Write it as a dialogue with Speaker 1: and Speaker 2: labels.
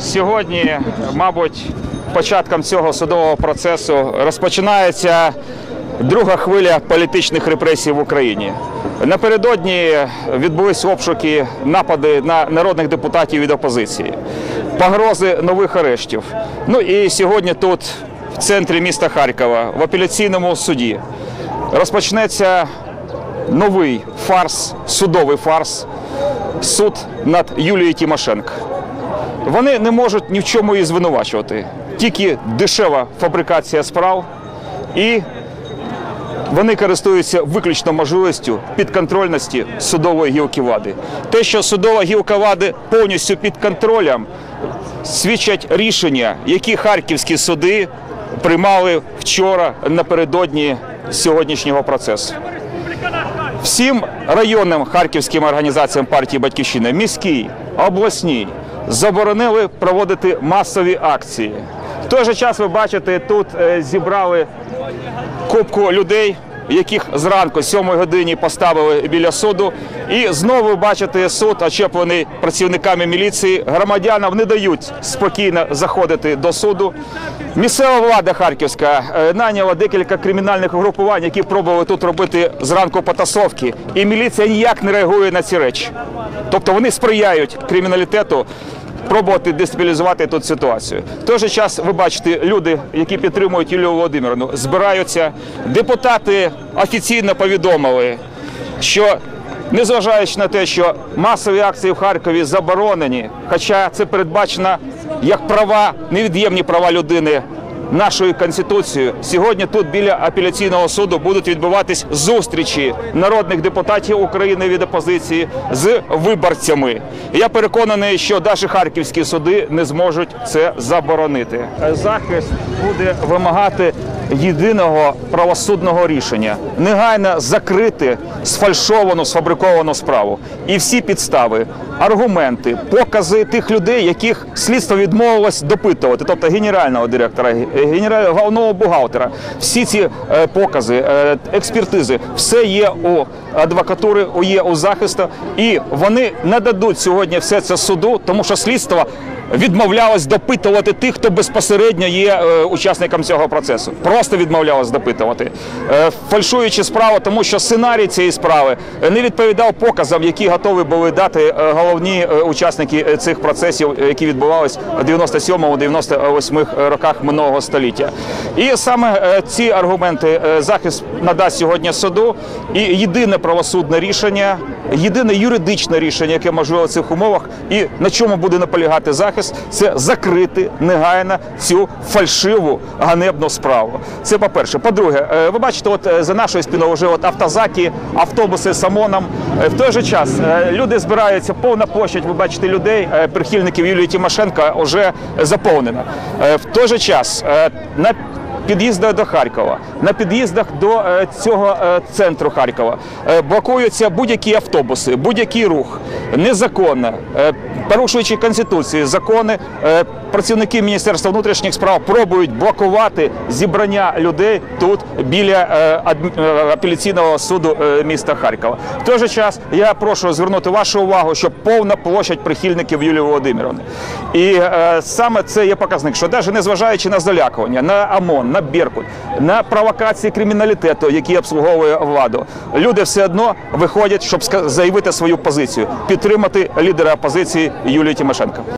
Speaker 1: Сьогодні, мабуть, початком цього судового процесу розпочинається друга хвиля політичних репресій в Україні. Напередодні відбулись обшуки, напади на народних депутатів від опозиції, погрози нових арештів. Ну і сьогодні тут, в центрі міста Харкова, в апеляційному суді, розпочнеться новий фарс, судовий фарс, суд над Юлією Тимошенко. Вони не можуть ні в чому її звинувачувати. Тільки дешева фабрикація справ, і вони користуються виключно можливістю підконтрольності судової гілки влади. Те, що судова гілка влади повністю під контролем, свідчать рішення, які харківські суди приймали вчора напередодні сьогоднішнього процесу. Всім районним харківським організаціям партії Батьківщина, міській, обласній, заборонили проводити масові акції. В той же час ви бачите, тут е, зібрали кубку людей, яких зранку, 7 годині, поставили біля суду. І знову ви бачите суд, очеплений працівниками міліції. Громадянам не дають спокійно заходити до суду. Місцева влада харківська е, наняла декілька кримінальних угрупувань, які пробували тут робити зранку потасовки. І міліція ніяк не реагує на ці речі. Тобто вони сприяють криміналітету пробувати дестабілізувати тут ситуацію. В той же час ви бачите, люди, які підтримують Юлію Володимирівну, збираються. Депутати офіційно повідомили, що незважаючи на те, що масові акції в Харкові заборонені, хоча це передбачено як права, невід'ємні права людини. Нашою конституцією сьогодні тут біля апеляційного суду будуть відбуватись зустрічі народних депутатів України від опозиції з виборцями. Я переконаний, що навіть харківські суди не зможуть це заборонити. Захист буде вимагати єдиного правосудного рішення негайно закрити сфальшовану сфабриковану справу. І всі підстави, аргументи, покази тих людей, яких слідство відмовилось допитувати, тобто генерального директора, генерального головного бухгалтера. Всі ці е, покази, е, експертизи, все є у адвокатури, є у захисту, і вони нададуть сьогодні все це суду, тому що слідство відмовлялось допитувати тих, хто безпосередньо є е, учасником цього процесу. Просто відмовлялось допитувати, е, фальшуючи справу, тому що сценарій цієї справи е, не відповідав показам, які готові були дати е, головні учасники цих процесів, які відбувалися у 97-98 роках минулого століття. І саме ці аргументи захист надасть сьогодні суду. І єдине правосудне рішення, єдине юридичне рішення, яке можливо в цих умовах, і на чому буде наполягати захист, це закрити негайно цю фальшиву ганебну справу. Це по-перше. По-друге, е, ви бачите, от е, за нашою спиною вже от автозаки, автобуси з ОМОНом. Е, В той же час люди збираються, повна площадь, ви бачите людей, прихильників Юлії Тимошенко вже заповнена. В той же час на під'їздах до Харкова, на під'їздах до е, цього е, центру Харкова е, блокуються будь-які автобуси, будь-який рух незаконно, порушуючи конституцію, закони. Працівники Міністерства внутрішніх справ пробують блокувати зібрання людей тут біля е, е, апеляційного суду е, міста Харкова. В той же час я прошу звернути вашу увагу, що повна площадь прихильників Юлії Володимировни. І саме це є показник, що навіть незважаючи на залякування, на ОМОН, на Беркут, на провокації криміналітету, які обслуговує владу, люди все одно виходять, щоб заявити свою позицію, підтримати лідера опозиції Юлію Тимошенко.